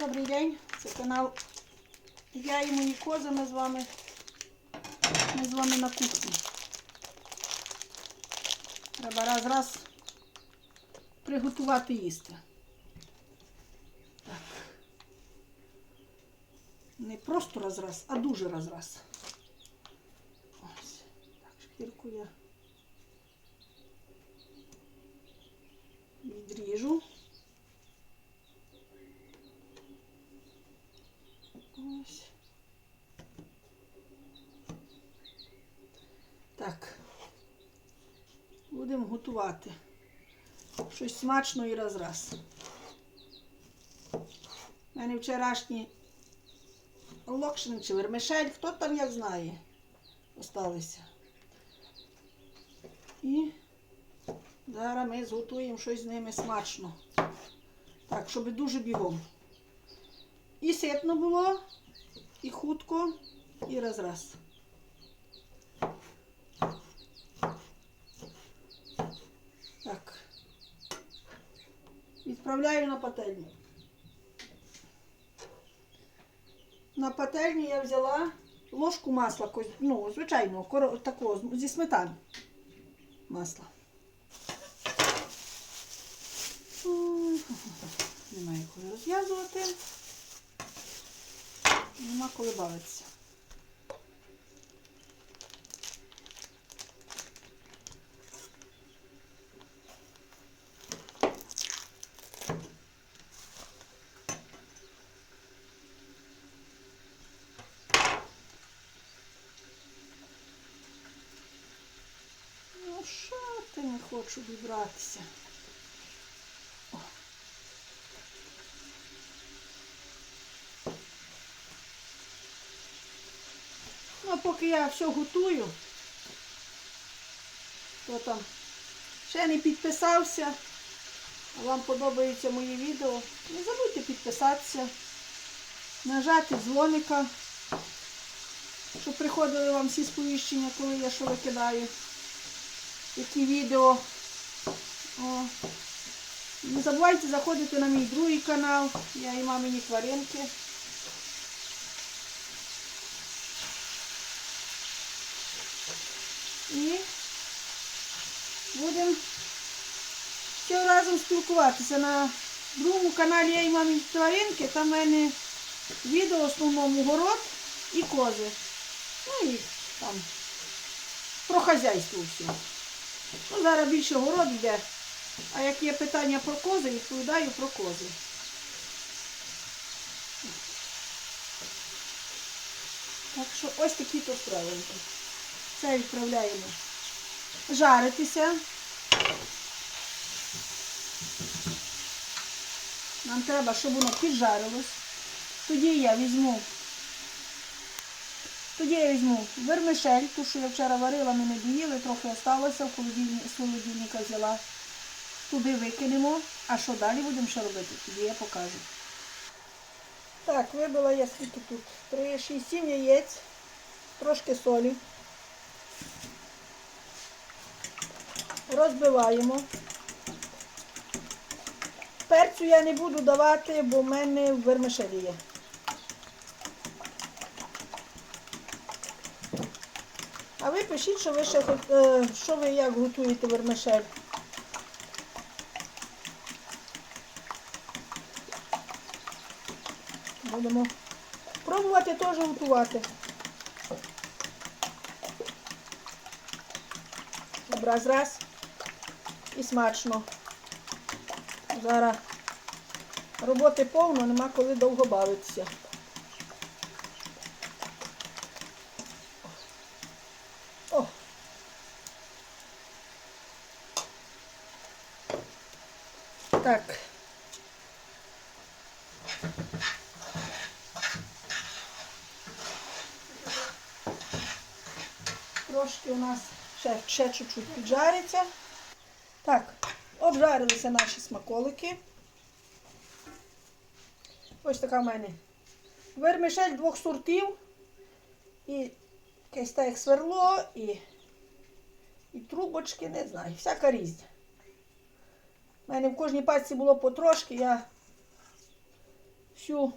Добрий день, це канал Я і мої кози. Ми з вами. Ми з вами на кухні. Треба раз раз приготувати їсти. Так. Не просто раз раз, а дуже раз раз. Ось. Так, шкірку я відріжу. Ось. Так. Будемо готувати. Щось смачно і раз раз. У мене вчорашні локшин чи вермишель, хто там як знає, осталися. І зараз ми зготуємо щось з ними смачно. Так, щоб дуже бігом. І ситно було, і хутко, і раз раз. Так. Відправляю на пательню. На пательню я взяла ложку масла, ну, звичайного, такого, зі сметани масла. Немає коли розв'язувати. Нема коли бавитися. Ну що ти не вибратися? Ну, а поки я все готую, хто там ще не підписався, а вам подобається моє відео, не забудьте підписатися, нажати дзвоника, щоб приходили вам всі сповіщення, коли я що викидаю, які відео. О. Не забувайте заходити на мій другий канал, я і мамині тваринки. І будемо ще разом спілкуватися. На другому каналі я і мамі тваринки, там в мене відео в основному город і кози. Ну і там про хазяйство все. Ну, зараз більше город йде. А як є питання про кози, відповідаю про кози. Так що ось такі то справинки. Це відправляємо жаритися. Нам треба, щоб воно піджарилось. Тоді я візьму. Тоді я візьму вермишель, ту, що я вчора варила, ми не доїли, трохи осталося, в холодильника взяла. Туди викинемо. А що далі будемо ще робити? Тоді я покажу. Так, вибила я скільки тут? 3, 6, 7 яєць, трошки солі. Розбиваємо. Перцю я не буду давати, бо в мене в вермишелі є. А ви пишіть, що ви ще е, що ви як готуєте вермишель. Будемо пробувати теж готувати. Раз раз і смачно. Зараз роботи повно, нема коли довго бавитися. О! Так. Трошки у нас ще, ще чуть-чуть піджариться. Так, обжарилися наші смаколики. Ось така в мене вермишель двох сортів. І якесь так як сверло, і, і трубочки, не знаю, всяка різня. У мене в кожній пачці було потрошки, я всю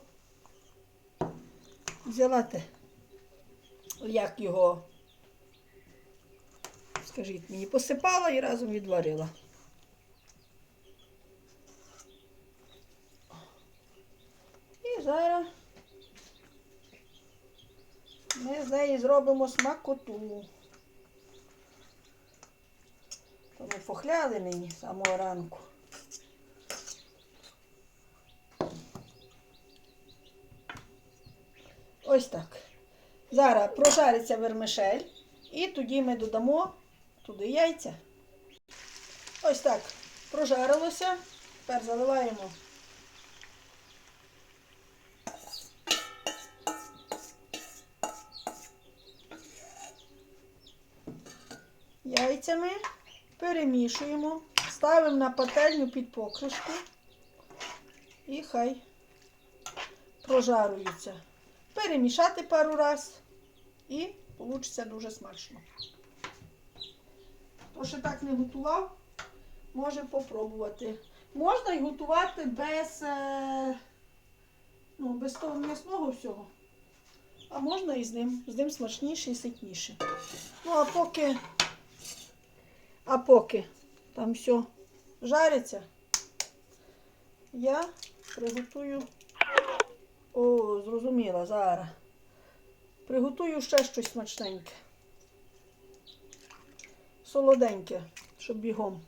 взяла те, як його, скажіть мені, посипала і разом відварила. І зараз ми з неї зробимо смакоту. То ми фохляли нині з самого ранку. Ось так. Зараз прожариться вермишель і тоді ми додамо туди яйця. Ось так. Прожарилося. Тепер заливаємо. Яйцями перемішуємо, ставимо на пательню під покришку і хай прожарується. Перемішати пару раз і вийде дуже смачно. Хто ще так не готував, може попробувати. Можна й готувати без, е, ну, без того м'ясного всього. А можна і з ним. З ним смачніше і ситніше. Ну, а поки, а поки там все жариться, я приготую. О, зрозуміла, зараз. Приготую ще щось смачненьке. Солоденьке, щоб бігом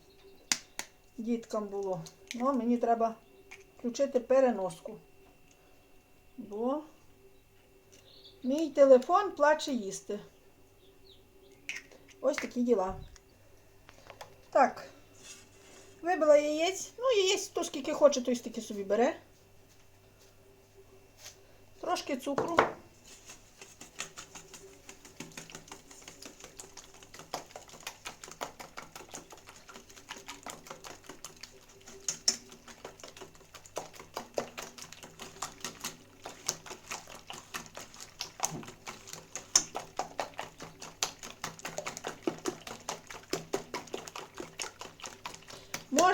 діткам було. Ну, мені треба включити переноску. Бо мій телефон плаче їсти. Ось такі діла. Так. Вибила яєць. Ну, яєць, хто скільки хоче, той стільки собі бере. Трошки цукру.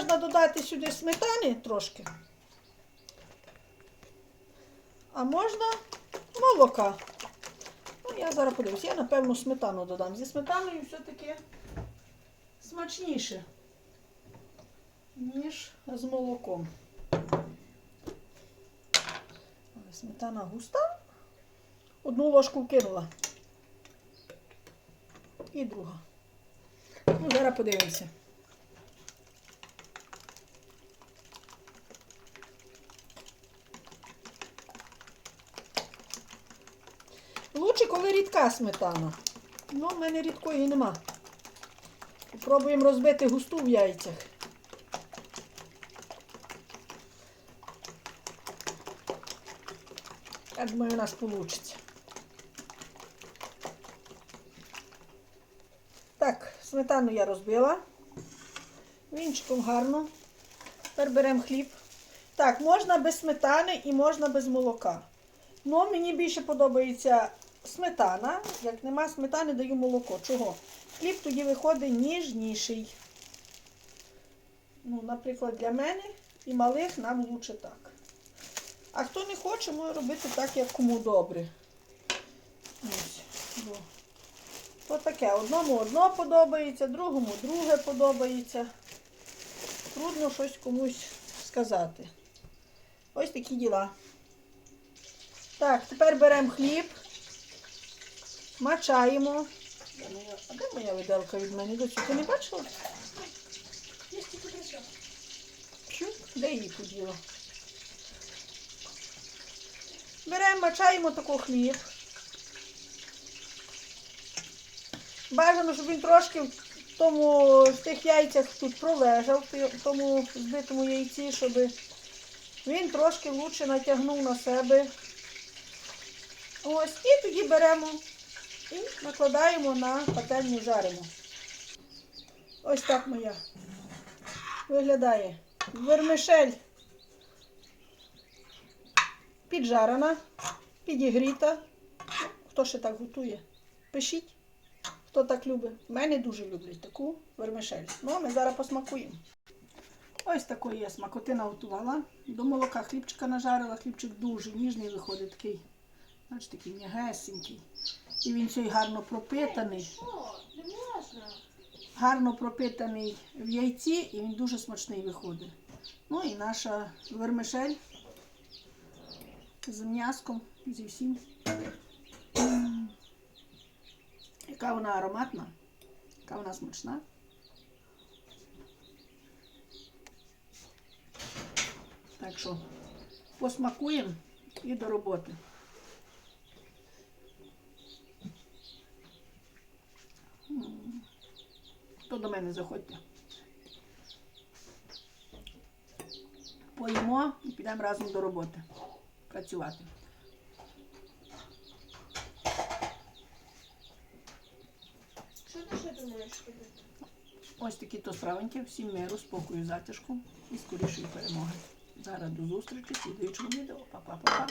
Можна додати сюди сметани трошки. А можна молока. Ну, я зараз подивлюсь. Я, напевно, сметану додам. Зі сметаною все-таки смачніше, ніж з молоком. Сметана густа. Одну ложку вкинула. І друга. Ну, зараз подивимося. Лучше, коли рідка сметана. Ну, в мене рідкої нема. Попробуємо розбити густу в яйцях. Я думаю, у нас вийде. Так, сметану я розбила. Вінчиком гарно. Тепер беремо хліб. Так, можна без сметани і можна без молока. Ну, мені більше подобається сметана. Як нема сметани, даю молоко. Чого? Хліб тоді виходить ніжніший. Ну, наприклад, для мене і малих нам лучше так. А хто не хоче, може робити так, як кому добре. Ось. Ось таке. Одному одно подобається, другому друге подобається. Трудно щось комусь сказати. Ось такі діла. Так, тепер беремо хліб, мачаємо. А де моя виделка від мене? Доцю, ти не бачила? Пшу, де її поділа? Беремо, мачаємо таку хліб. Бажано, щоб він трошки в тому, в тих яйцях тут пролежав, в тому збитому яйці, щоб він трошки лучше натягнув на себе. Ось, і тоді беремо і накладаємо на пательню жаримо. Ось так моя виглядає. Вермишель піджарена, підігріта. Хто ще так готує? Пишіть, хто так любить. Мене дуже люблять таку вермишель. Ну, а ми зараз посмакуємо. Ось такої я смакотина готувала. До молока хлібчика нажарила. Хлібчик дуже ніжний виходить такий. Знаєш, такий м'ягесенький. І він цей гарно пропитаний. Гарно пропитаний в яйці і він дуже смачний виходить. Ну і наша вермишель з м'яском, зі всім. Яка вона ароматна, яка вона смачна. Так що посмакуємо і до роботи. То до мене заходьте. Поїмо і підемо разом до роботи. Працювати. Що ти ще думаєш робити? Ось такі то справеньки. Всім миру, спокою, затяжку і скорішої перемоги. Зараз до зустрічі в слідуючому відео. Па-па-па-па.